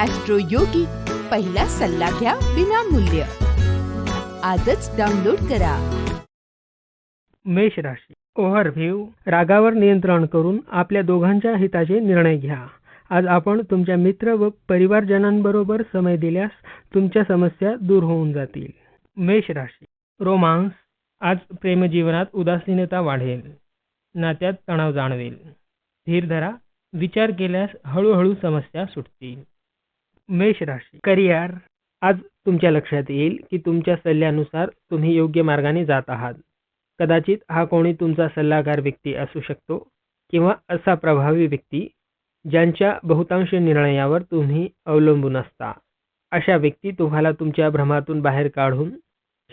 Austro योगी पहिला सल्ला घ्या विनामूल्य. आजच डाउनलोड करा. मेष राशी. ओव्हरव्ह्यू. रागावर नियंत्रण करून आपल्या दोघांच्या हिताचे निर्णय घ्या. आज आपण तुमच्या मित्र व परिवारजनांबरोबर समय दिल्यास तुमच्या समस्या दूर होऊन जातील. मेष राशी. रोमांस. आज प्रेमजीवनात उदासीनता वाढेल. नात्यात तणाव जाणवेल. धीर धरा. विचार केल्यास हळूहळू समस्या सुटतील. मेष राशी. करिअर आज तुमच्या लक्षात येईल की तुमच्या सल्ल्यानुसार तुम्ही योग्य मार्गाने जात आहात. कदाचित हा कोणी तुमचा सल्लागार व्यक्ती असू शकतो किंवा असा प्रभावी व्यक्ती ज्यांच्या बहुतांश निर्णयावर तुम्ही अवलंबून असता. अशा व्यक्ती तुम्हाला तुमच्या भ्रमातून बाहेर काढून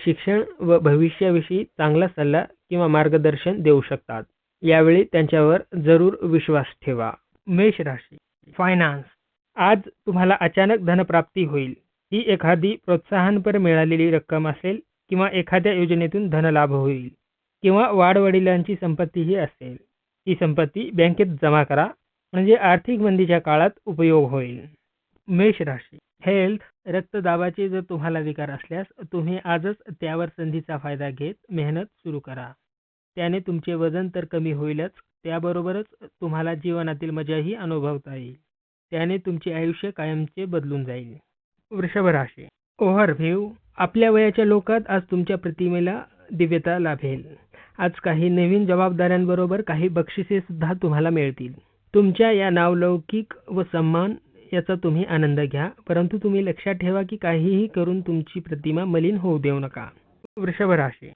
शिक्षण व भविष्याविषयी चांगला सल्ला किंवा मार्गदर्शन देऊ शकतात. यावेळी त्यांच्यावर जरूर विश्वास ठेवा. मेष राशी. फायनान्स. आज तुम्हाला अचानक धनप्राप्ती होईल. ही एखादी प्रोत्साहनपर मिळालेली रक्कम असेल किंवा एखाद्या योजनेतून धनलाभ होईल किंवा वाडवडिलांची संपत्तीही असेल. ही संपत्ती बँकेत जमा करा म्हणजे आर्थिक मंदीच्या काळात उपयोग होईल. मेष राशी. हेल्थ रक्तदाबाचे जर तुम्हाला विकार असल्यास तुम्ही आजच त्यावर संधीचा फायदा घेत मेहनत सुरू करा. त्याने तुमचे वजन तर कमी होईलच त्याबरोबरच तुम्हाला जीवनातील मजाही अनुभवता येईल. त्याने तुमचे आयुष्य कायमचे बदलून जाईल. वृषभ राशी. ओव्हरव्ह्यू आपल्या वयाच्या लोकात आज तुमच्या प्रतिमेला दिव्यता लाभेल. आज काही नवीन जबाबदाऱ्यांबरोबर काही बक्षिसे सुद्धा तुम्हाला मिळतील. तुमच्या या नावलौकिक व सन्मान याचा तुम्ही आनंद घ्या. परंतु तुम्ही लक्षात ठेवा की काहीही करून तुमची प्रतिमा मलिन होऊ देऊ नका. वृषभ राशी.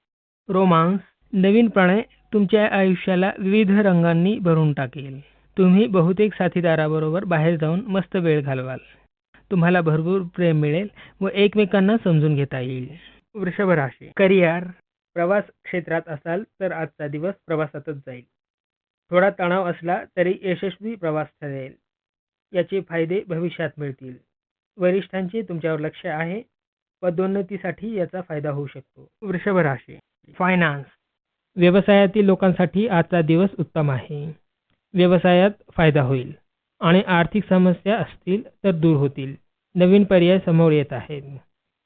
रोमांस. नवीन प्रणय तुमच्या आयुष्याला विविध रंगांनी भरून टाकेल. तुम्ही बहुतेक साथीदाराबरोबर बाहेर जाऊन मस्त वेळ घालवाल. तुम्हाला भरपूर प्रेम मिळेल व एकमेकांना समजून घेता येईल. वृषभ राशी. करिअर. प्रवास क्षेत्रात असाल तर आजचा दिवस प्रवासातच जाईल. थोडा तणाव असला तरी यशस्वी प्रवास ठरेल. याचे फायदे भविष्यात मिळतील. वरिष्ठांचे तुमच्यावर लक्ष आहे पदोन्नतीसाठी याचा फायदा होऊ शकतो. वृषभ राशी. फायनान्स. व्यवसायातील लोकांसाठी आजचा दिवस उत्तम आहे. व्यवसायात फायदा होईल आणि आर्थिक समस्या असतील तर दूर होतील. नवीन पर्याय समोर येत आहेत.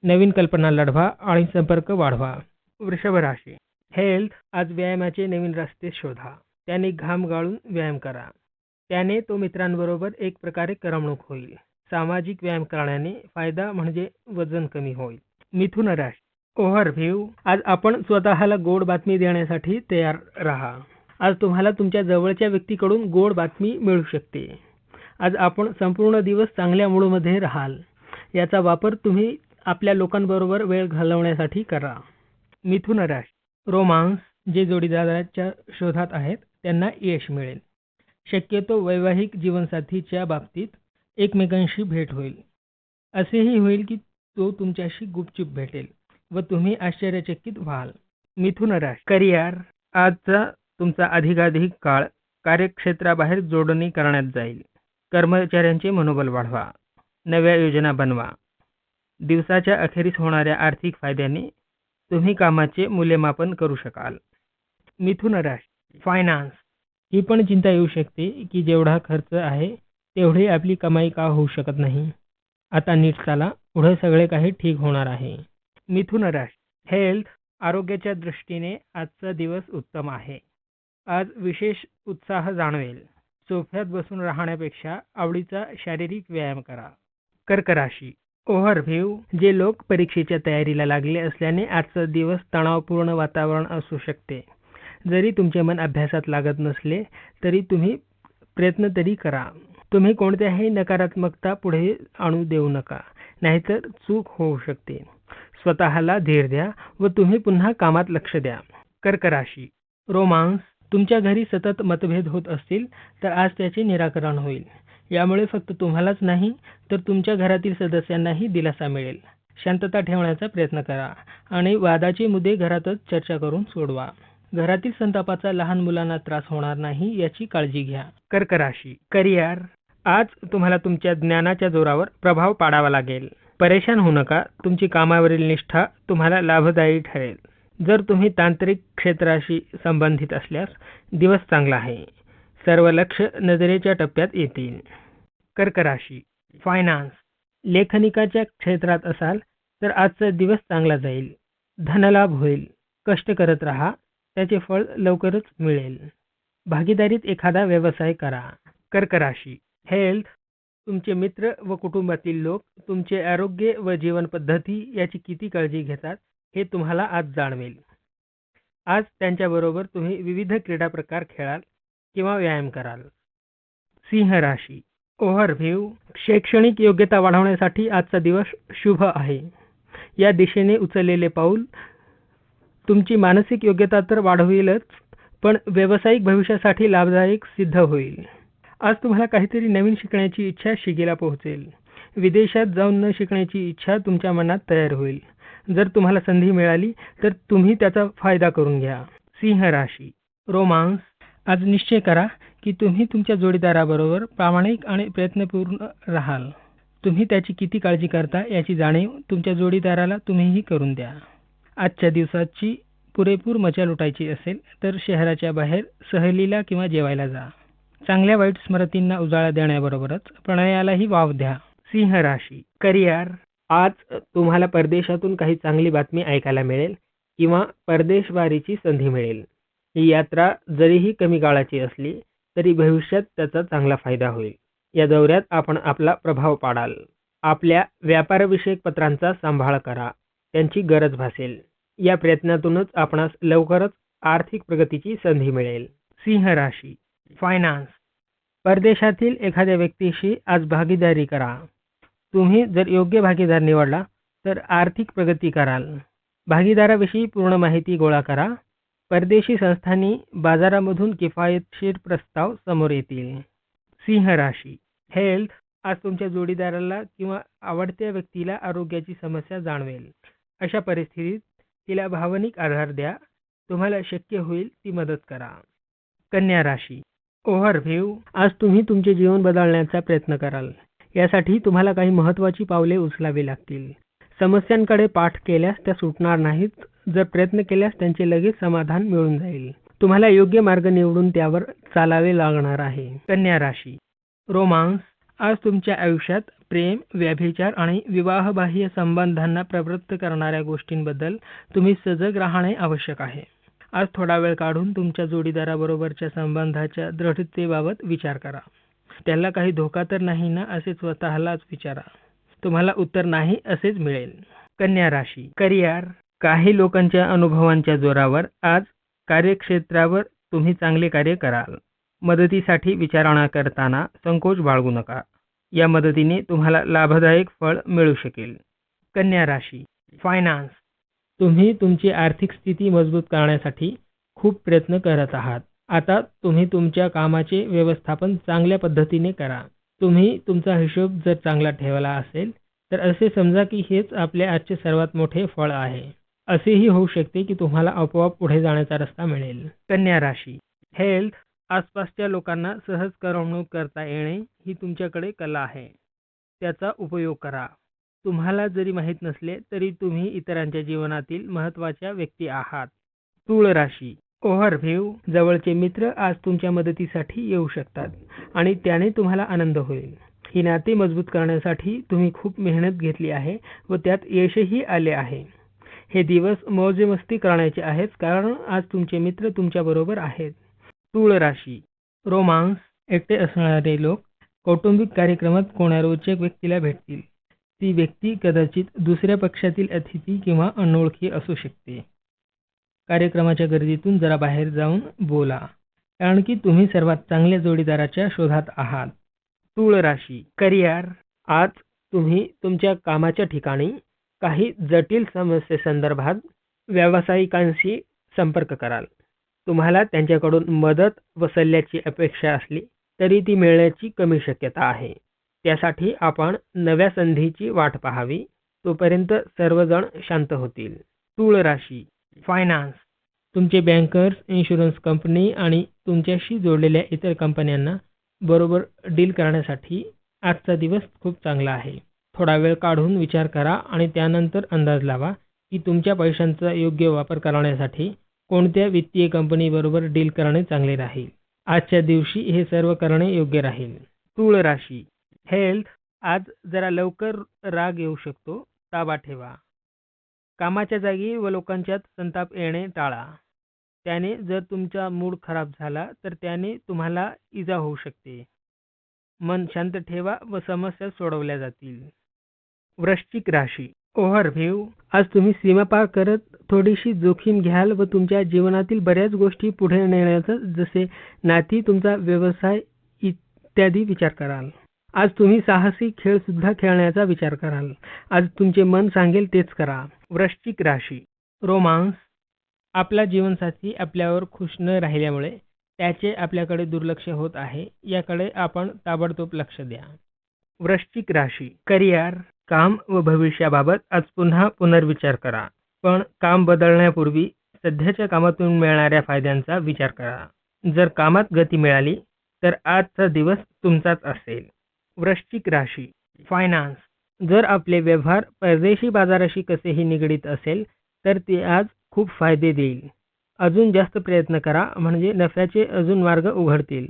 नवीन कल्पना लढवा आणि संपर्क वाढवा. वृषभ राशी. हेल्थ आज व्यायामाचे नवीन रस्ते शोधा. त्याने घाम गाळून व्यायाम करा. त्याने तो मित्रांबरोबर एक प्रकारे करमणूक होईल. सामाजिक व्यायाम करण्याने फायदा म्हणजे वजन कमी होईल. मिथुन राशी. ओव्हरव्ह्यू. आज आपण स्वतःला गोड बातमी देण्यासाठी तयार राहा. आज तुम्हाला तुमच्या जवळच्या व्यक्तीकडून गोड बातमी मिळू शकते. आज आपण संपूर्ण दिवस चांगल्या मूडमध्ये राहाल. याचा वापर तुम्ही आपल्या लोकांबरोबर वेळ घालवण्यासाठी करा. मिथुन राशी रोमांस जे जोडीदाराच्या शोधात आहेत त्यांना यश मिळेल. शक्यतो वैवाहिक जीवनसाथीच्या बाबतीत एकमेकांशी भेट होईल. असेही होईल की तो तुमच्याशी गुपचूप भेटेल व तुम्ही आश्चर्यचकित व्हाल. मिथुन राशी करिअर आजचा तुमचा अधिकाधिक काळ कार्यक्षेत्राबाहेर जोडणी करण्यात जाईल. कर्मचाऱ्यांचे मनोबल वाढवा. नव्या योजना बनवा. दिवसाच्या अखेरीस होणाऱ्या आर्थिक फायद्याने तुम्ही कामाचे मूल्यमापन करू शकाल. मिथुन राशी फायनान्स ही पण चिंता येऊ शकते की जेवढा खर्च आहे तेवढी आपली कमाई का होऊ शकत नाही? आता नीट चाला पुढे सगळे काही ठीक होणार आहे. मिथुन राशी हेल्थ आरोग्याच्या दृष्टीने आजचा दिवस उत्तम आहे. आज विशेष उत्साह जाणवेल. सोफ्यात बसून राहण्यापेक्षा आवडीचा शारीरिक व्यायाम करा. कर्क राशी ओव्हरव्ह्यू जे लोक परीक्षेच्या तयारीला लागले असल्याने आजचा दिवस तणावपूर्ण वातावरण असू शकते. जरी तुमचे मन अभ्यासात लागत नसले तरी तुम्ही प्रयत्न तरी करा. तुम्ही कोणत्याही नकारात्मकता पुढे आणू देऊ नका नाहीतर चूक होऊ शकते. स्वतःला धीर द्या व तुम्ही पुन्हा कामात लक्ष द्या. कर्क राशी रोमांस. तुमच्या घरी सतत मतभेद होत असतील तर आज त्याचे निराकरण होईल. यामुळे फक्त तुम्हालाच नाही तर तुमच्या घरातील सदस्यांनाही दिलासा मिळेल. शांतता ठेवण्याचा प्रयत्न करा आणि वादाचे मुद्दे घरातच चर्चा करून सोडवा. घरातील संतापाचा लहान मुलांना त्रास होणार नाही याची काळजी घ्या. कर्क राशी करिअर. आज तुम्हाला तुमच्या ज्ञानाच्या जोरावर प्रभाव पाडावा लागेल. परेशान होऊ नका तुमची कामावरील निष्ठा तुम्हाला लाभदायी ठरेल. जर तुम्ही तांत्रिक क्षेत्राशी संबंधित असल्यास दिवस चांगला आहे. सर्व लक्ष नजरेच्या टप्प्यात येतील. कर्क राशी फायनान्स लेखनिकाच्या क्षेत्रात असाल तर आजचा दिवस चांगला जाईल. धनलाभ होईल. कष्ट करत राहा. त्याचे फळ लवकरच मिळेल. भागीदारीत एखादा व्यवसाय करा. कर्क राशी हेल्थ तुमचे मित्र व कुटुंबातील लोक तुमचे आरोग्य व जीवनपद्धती याची किती काळजी घेतात? हे तुम्हाला आज जाणवेल. आज त्यांच्याबरोबर तुम्ही विविध क्रीडा प्रकार खेळाल किंवा व्यायाम कराल. सिंह राशी ओव्हरव्ह्यू शैक्षणिक योग्यता वाढवण्यासाठी आजचा दिवस शुभ आहे. या दिशेने उचललेले पाऊल तुमची मानसिक योग्यता तर वाढवेलच पण व्यावसायिक भविष्यासाठी लाभदायक सिद्ध होईल. आज तुम्हाला काहीतरी नवीन शिकण्याची इच्छा शिगेला पोहोचेल. विदेशात जाऊन न शिकण्याची इच्छा तुमच्या मनात तयार होईल. जर तुम्हाला संधी मिळाली तर तुम्ही त्याचा फायदा करून घ्या. सिंह राशी. रोमांस. आज निश्चय करा की तुम्ही तुमच्या जोडीदाराबरोबर प्रामाणिक आणि प्रयत्नपूर्ण राहाल. तुम्ही त्याची किती काळजी करता याची जाणीव तुमच्या जोडीदाराला तुम्हीही करून द्या. आजच्या दिवसाची पुरेपूर मजा लुटायची असेल तर शहराच्या बाहेर सहलीला किंवा जेवायला जा. चांगल्या वाईट स्मृतींना उजाळा देण्याबरोबरच प्रणयालाही वाव द्या. सिंह राशी. करिअर. आज तुम्हाला परदेशातून काही चांगली बातमी ऐकायला मिळेल किंवा परदेशवारीची संधी मिळेल. ही यात्रा जरीही कमी काळाची असली तरी भविष्यात त्याचा चांगला फायदा होईल. या दौऱ्यात आपण आपला प्रभाव पाडाल. आपल्या व्यापारविषयक पत्रांचा सांभाळ करा. त्यांची गरज भासेल. या प्रयत्नातूनच आपणास लवकरच आर्थिक प्रगतीची संधी मिळेल. सिंह राशी फायनान्स परदेशातील एखाद्या व्यक्तीशी आज भागीदारी करा. तुम्ही जर योग्य भागीदार निवडला तर आर्थिक प्रगती कराल. भागीदाराविषयी पूर्ण माहिती गोळा करा. परदेशी संस्थांनी बाजारामधून किफायतशीर प्रस्ताव समोर येतील. सिंह राशी. हेल्थ आज तुमच्या जोडीदाराला किंवा आवडत्या व्यक्तीला आरोग्याची समस्या जाणवेल. अशा परिस्थितीत तिला भावनिक आधार द्या. तुम्हाला शक्य होईल ती मदत करा. कन्या राशी. ओव्हरव्ह्यू. आज तुम्ही तुमचे जीवन बदलण्याचा प्रयत्न कराल. यासाठी तुम्हाला काही महत्त्वाची पावले उचलावी लागतील. समस्यांकडे पाठ केल्यास त्या सुटणार नाहीत. जर प्रयत्न केल्यास त्यांचे लगेच समाधान मिळून जाईल. तुम्हाला योग्य मार्ग निवडून त्यावर चालावे लागणार आहे. कन्या राशी. रोमांस. आज तुमच्या आयुष्यात प्रेम व्याभिचार आणि विवाहबाह्य संबंधांना प्रवृत्त करणाऱ्या गोष्टींबद्दल तुम्ही सजग राहणे आवश्यक आहे. आज थोडा वेळ काढून तुमच्या जोडीदाराबरोबरच्या संबंधाच्या दृढतेबाबत विचार करा. त्याला काही धोका तर नाही ना? असे स्वतःलाच विचारा. तुम्हाला उत्तर नाही असेच मिळेल. कन्या राशी. करिअर. काही लोकांच्या अनुभवांच्या जोरावर आज कार्यक्षेत्रावर तुम्ही चांगले कार्य कराल. मदतीसाठी विचारणा करताना संकोच बाळगू नका. या मदतीने तुम्हाला लाभदायक फळ मिळू शकेल. कन्या राशी. फायनान्स तुम्ही तुमची आर्थिक स्थिती मजबूत करण्यासाठी खूप प्रयत्न करत आहात. आता तुम्ही तुमच्या कामाचे व्यवस्थापन चांगल्या पद्धतीने करा. तुम्ही तुमचा हिशोब जर चांगला ठेवला असेल तर असे समजा की हेच आपले आजचे सर्वात मोठे फळ आहे. असेही होऊ शकते की तुम्हाला आपोआप पुढे जाण्याचा रस्ता मिळेल. कन्या राशी. हेल्थ आसपासच्या लोकांना सहज करमणूक करता येणे ही तुमच्याकडे कला आहे. त्याचा उपयोग करा. तुम्हाला जरी माहीत नसले तरी तुम्ही इतरांच्या जीवनातील महत्त्वाच्या व्यक्ती आहात. तूळ राशी ओव्हरव्ह्यू जवळचे मित्र आज तुमच्या मदतीसाठी येऊ शकतात आणि त्याने तुम्हाला आनंद होईल. ही नाते मजबूत करण्यासाठी तुम्ही खूप मेहनत घेतली आहे व त्यात यशही आले आहे. हे दिवस मौजेमस्ती करण्याचे आहेत कारण आज तुमचे मित्र तुमच्याबरोबर आहेत. तुळ राशी रोमांस एकटे असणारे लोक कौटुंबिक कार्यक्रमात कोणा रोचक व्यक्तीला भेटतील. ती व्यक्ती कदाचित दुसऱ्या पक्षातील अतिथी किंवा अनोळखी असू शकते. कार्यक्रमाच्या गर्दीतून जरा बाहेर जाऊन बोला. कारण की तुम्ही सर्वात चांगल्या जोडीदाराच्या शोधात आहात. तूळ राशी करिअर. आज तुम्ही तुमच्या कामाच्या ठिकाणी काही जटिल समस्येसंदर्भात व्यावसायिकांशी संपर्क कराल. तुम्हाला त्यांच्याकडून मदत व सल्ल्याची अपेक्षा असली तरी ती मिळण्याची कमी शक्यता आहे. त्यासाठी आपण नव्या संधीची वाट पाहावी. तोपर्यंत सर्वजण शांत होतील. तूळ राशी फायनान्स तुमचे बँकर्स इन्शुरन्स कंपनी आणि तुमच्याशी जोडलेल्या इतर कंपन्यांना बरोबर डील करण्यासाठी आजचा दिवस खूप चांगला आहे. थोडा वेळ काढून विचार करा आणि त्यानंतर अंदाज लावा की तुमच्या पैशांचा योग्य वापर करण्यासाठी कोणत्या वित्तीय कंपनीबरोबर डील करणे चांगले राहील. आजच्या दिवशी हे सर्व करणे योग्य राहील. तूळ राशी. हेल्थ आज जरा लवकर राग येऊ शकतो. ताबा ठेवा. कामाच्या जागी व लोकांच्यात संताप येणे टाळा. त्याने जर तुमचा मूड खराब झाला तर त्याने तुम्हाला इजा होऊ शकते. मन शांत ठेवा व समस्या सोडवल्या जातील. वृश्चिक राशी. ओव्हरव्ह्यू आज तुम्ही सीमा पार करत थोडीशी जोखीम घ्याल व तुमच्या जीवनातील बऱ्याच गोष्टी पुढे नेण्याचा जसे नाती तुमचा व्यवसाय इत्यादी विचार कराल. आज तुम्ही साहसी खेळ सुद्धा खेळण्याचा विचार कराल. आज तुमचे मन सांगेल तेच करा. वृश्चिक राशी. रोमांस. आपला जीवनसाथी आपल्यावर खुश न राहिल्यामुळे त्याचे आपल्याकडे दुर्लक्ष होत आहे. याकडे आपण ताबडतोब लक्ष द्या. वृश्चिक राशी. करिअर काम व भविष्याबाबत आज पुन्हा पुनर्विचार करा. पण काम बदलण्यापूर्वी सध्याच्या कामातून मिळणाऱ्या फायद्यांचा विचार करा. जर कामात गती मिळाली तर आजचा दिवस तुमचाच असेल. वृश्चिक राशी फायनान्स जर आपले व्यवहार परदेशी बाजाराशी कसेही निगडीत असेल तर ते आज खूप फायदे देईल. अजून जास्त प्रयत्न करा म्हणजे नफ्याचे अजून मार्ग उघडतील.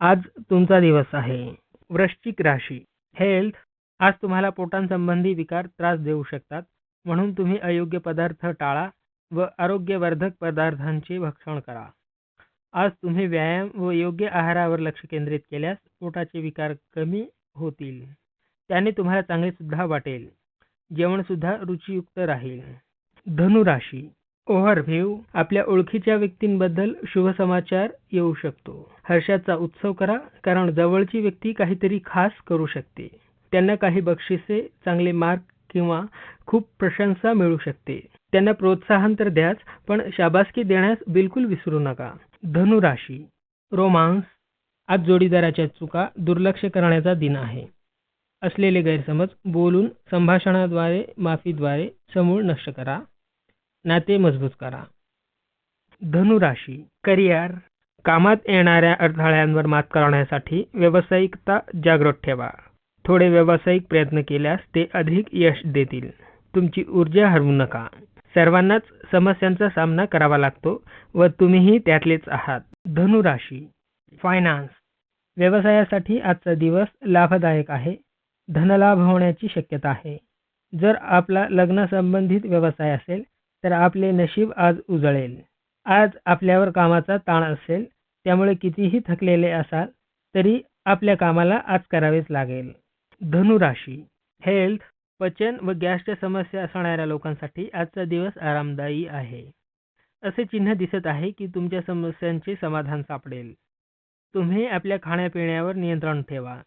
आज तुमचा दिवस आहे. वृश्चिक राशी. हेल्थ आज तुम्हाला पोटांसंबंधी विकार त्रास देऊ शकतात. म्हणून तुम्ही अयोग्य पदार्थ टाळा व आरोग्यवर्धक पदार्थांचे भक्षण करा. आज तुम्ही व्यायाम व योग्य आहारावर लक्ष केंद्रित केल्यास पोटाचे विकार कमी होतील. त्याने तुम्हाला चांगले सुद्धा वाटेल. जेवण सुद्धा रुचियुक्त राहील. धनुराशी ओव्हरव्ह्यू आपल्या ओळखीच्या व्यक्तींबद्दल शुभ समाचार येऊ शकतो. हर्षाचा उत्सव करा कारण जवळची व्यक्ती काहीतरी खास करू शकते. त्यांना काही बक्षिसे चांगले मार्क किंवा खूप प्रशंसा मिळू शकते. त्यांना प्रोत्साहन तर द्याच पण शाबासकी देण्यास बिलकुल विसरू नका. धनुराशी रोमांस आज जोडीदाराच्या चुका दुर्लक्ष करण्याचा दिन आहे. असलेले गैरसमज बोलून संभाषणाद्वारे माफीद्वारे समूळ नष्ट करा. नाते मजबूत करा. धनुराशी करिअर कामात येणाऱ्या अडथळ्यांवर मात करण्यासाठी व्यावसायिकता जागृत ठेवा. थोडे व्यावसायिक प्रयत्न केल्यास ते अधिक यश देतील. तुमची ऊर्जा हरवू नका. सर्वांनाच समस्यांचा सामना करावा लागतो व तुम्हीही त्यातलेच आहात. धनुराशी. फायनान्स व्यवसायासाठी आजचा दिवस लाभदायक आहे. धनलाभ होण्याची शक्यता आहे. जर आपला लग्न संबंधित व्यवसाय असेल तर आपले नशीब आज उजळेल. आज आपल्यावर कामाचा ताण असेल त्यामुळे कितीही थकलेले असाल तरी आपल्या कामाला आज करावेच लागेल. धनुराशी. हेल्थ पचन व गॅसच्या समस्या असणाऱ्या लोकांसाठी आजचा दिवस आरामदायी आहे. असे चिन्ह दिसत आहे की तुमच्या समस्यांचे समाधान सापडेल. तुम्ही आपल्या खाण्यापिण्यावर नियंत्रण ठेवा.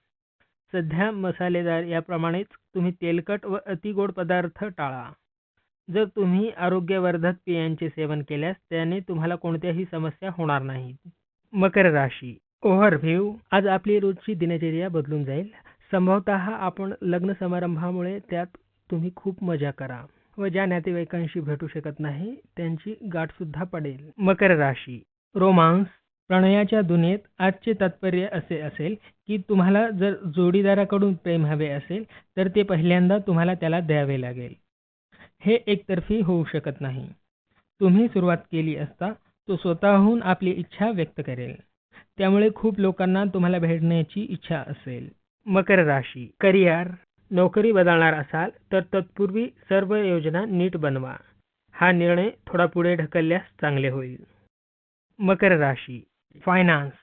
सध्या मसालेदार याप्रमाणेच तुम्ही तेलकट व अतिगोड पदार्थ टाळा. जर तुम्ही आरोग्यवर्धक पेयांचे सेवन केल्यास त्याने तुम्हाला कोणत्याही समस्या होणार नाहीत. मकर राशी. ओव्हरव्ह्यू. आज आपली रोजची दिनचर्या बदलून जाईल. संभवत आपण लग्न समारंभामुळे त्यात तुम्ही खूप मजा करा व ज्या नातेवाईकांशी भेटू शकत नाही त्यांची गाठसुद्धा पडेल. मकर राशी. रोमांस. प्रणयाच्या दुनियेत आजचे तात्पर्य असे असेल की तुम्हाला जर जोडीदाराकडून प्रेम हवे असेल तर ते पहिल्यांदा तुम्हाला त्याला द्यावे लागेल. हे एकतर्फी होऊ शकत नाही. तुम्ही सुरुवात केली असता तो स्वतःहून आपली इच्छा व्यक्त करेल. त्यामुळे खूप लोकांना तुम्हाला भेटण्याची इच्छा असेल. मकर राशी. करिअर नोकरी बदलणार असाल तर तत्पूर्वी सर्व योजना नीट बनवा. हा निर्णय थोडा पुढे ढकलल्यास चांगले होईल. मकर राशी. फायनान्स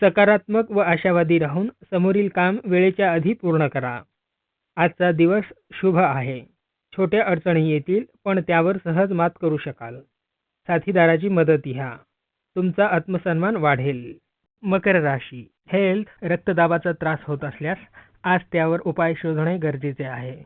सकारात्मक व आशावादी राहून समोरील काम वेळेच्या आधी पूर्ण करा. आजचा दिवस शुभ आहे. छोट्या अडचणी येतील पण त्यावर सहज मात करू शकाल. साथीदाराची मदत घ्या. तुमचा आत्मसन्मान वाढेल. मकर राशी हेल्थ रक्तदाबाचा त्रास होत असल्यास आज त्यावर उपाय शोधणे गरजेचे आहे.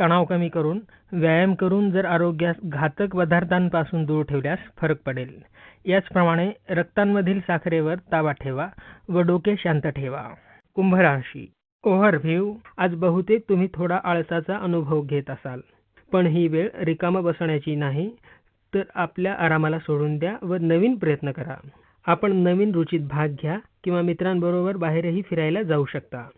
तणाव कमी करून व्यायाम करून जर आरोग्यास घातक पदार्थांपासून दूर ठेवल्यास फरक पडेल. याचप्रमाणे रक्तांमधील साखरेवर ताबा ठेवा व डोके शांत ठेवा. कुंभ राशी. ओव्हरव्ह्यू. आज बहुतेक तुम्ही थोडा आळसाचा अनुभव घेत असाल. पण ही वेळ रिकामा बसण्याची नाही तर आपल्या आरामाला सोडून द्या व नवीन प्रयत्न करा. आपण नवीन रुचीत भाग घ्या किंवा मित्रांबरोबर बाहेरही फिरायला जाऊ शकता.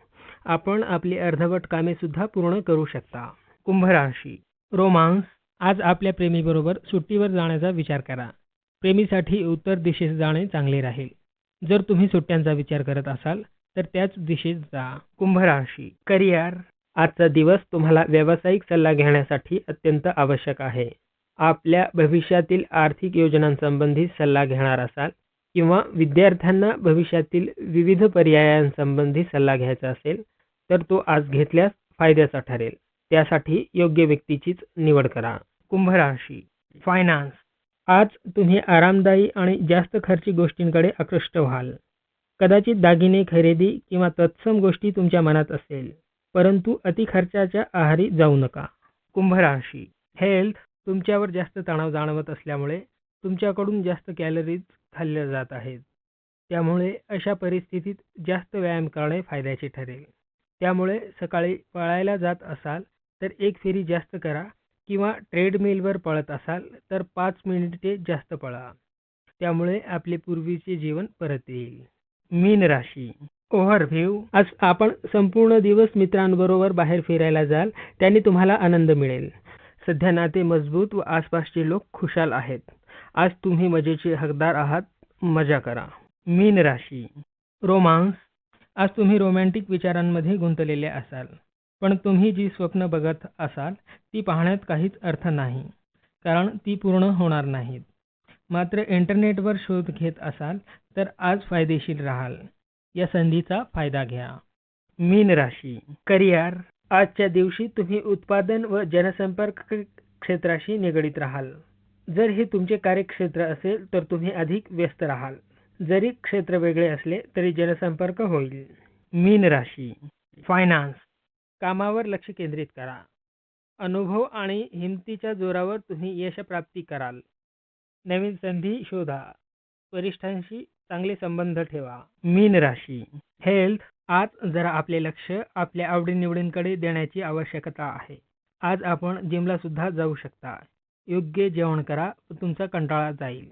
आपण आपली अर्धवट कामे सुद्धा पूर्ण करू शकता. कुंभ राशी. रोमांस. आज आपल्या प्रेमीबरोबर सुट्टीवर जाण्याचा विचार करा. प्रेमीसाठी उत्तर दिशेस जाणे चांगले राहील. जर तुम्ही सुट्ट्यांचा विचार करत असाल तर त्याच दिशेस जा. कुंभ राशी. करिअर. आजचा दिवस तुम्हाला व्यावसायिक सल्ला घेण्यासाठी अत्यंत आवश्यक आहे. आपल्या भविष्यातील आर्थिक योजनांसंबंधी सल्ला घेणार असाल किंवा विद्यार्थ्यांना भविष्यातील विविध पर्यायांसंबंधी सल्ला घ्यायचा असेल तर तो आज घेतल्यास फायद्याचा ठरेल. त्यासाठी योग्य व्यक्तीचीच निवड करा. कुंभ राशी. फायनान्स आज तुम्ही आरामदायी आणि जास्त खर्ची गोष्टींकडे आकृष्ट व्हाल. कदाचित दागिने खरेदी किंवा तत्सम गोष्टी तुमच्या मनात असेल परंतु अति खर्चाच्या आहारी जाऊ नका. कुंभ राशी. हेल्थ तुमच्यावर जास्त तणाव जाणवत असल्यामुळे तुमच्याकडून जास्त कॅलरीज खाल्ल्या जात आहेत. त्यामुळे अशा परिस्थितीत जास्त व्यायाम करणे फायद्याचे ठरेल. त्यामुळे सकाळी पळायला जात असाल तर एक फेरी जास्त करा किंवा ट्रेडमिलवर पळत असाल तर पाच मिनिटे जास्त पळा. त्यामुळे आपले पूर्वीचे जीवन परत येईल. मीन राशी. ओव्हरव्ह्यू आज आपण संपूर्ण दिवस मित्रांबरोबर बाहेर फिरायला जाल त्याने तुम्हाला आनंद मिळेल. सध्या नाते मजबूत व आसपासचे लोक खुशाल आहेत. आज तुम्ही मजेचे हकदार आहात. मजा करा. मीन राशी. रोमांस. आज तुम्ही रोमॅन्टिक विचारांमध्ये गुंतलेले असाल. पण तुम्ही जी स्वप्न बघत असाल ती पाहण्यात काहीच अर्थ नाही. कारण ती पूर्ण होणार नाहीत. मात्र इंटरनेटवर शोध घेत असाल तर आज फायदेशीर राहाल. या संधीचा फायदा घ्या. मीन राशी. करिअर. आजच्या दिवशी तुम्ही उत्पादन व जनसंपर्क क्षेत्राशी निगडीत राहाल. जर हे तुमचे कार्यक्षेत्र असेल तर तुम्ही अधिक व्यस्त राहाल. जरी क्षेत्र वेगळे असले तरी जनसंपर्क होईल. मीन राशी. फायनान्स कामावर लक्ष केंद्रित करा. अनुभव आणि हिमतीच्या जोरावर तुम्ही यशप्राप्ती कराल. नवीन संधी शोधा. वरिष्ठांशी चांगले संबंध ठेवा. मीन राशी. हेल्थ आज जरा आपले लक्ष आपल्या आवडीनिवडींकडे देण्याची आवश्यकता आहे. आज आपण जिमला सुद्धा जाऊ शकता. योग्य जेवण करा व तुमचा कंटाळा जाईल.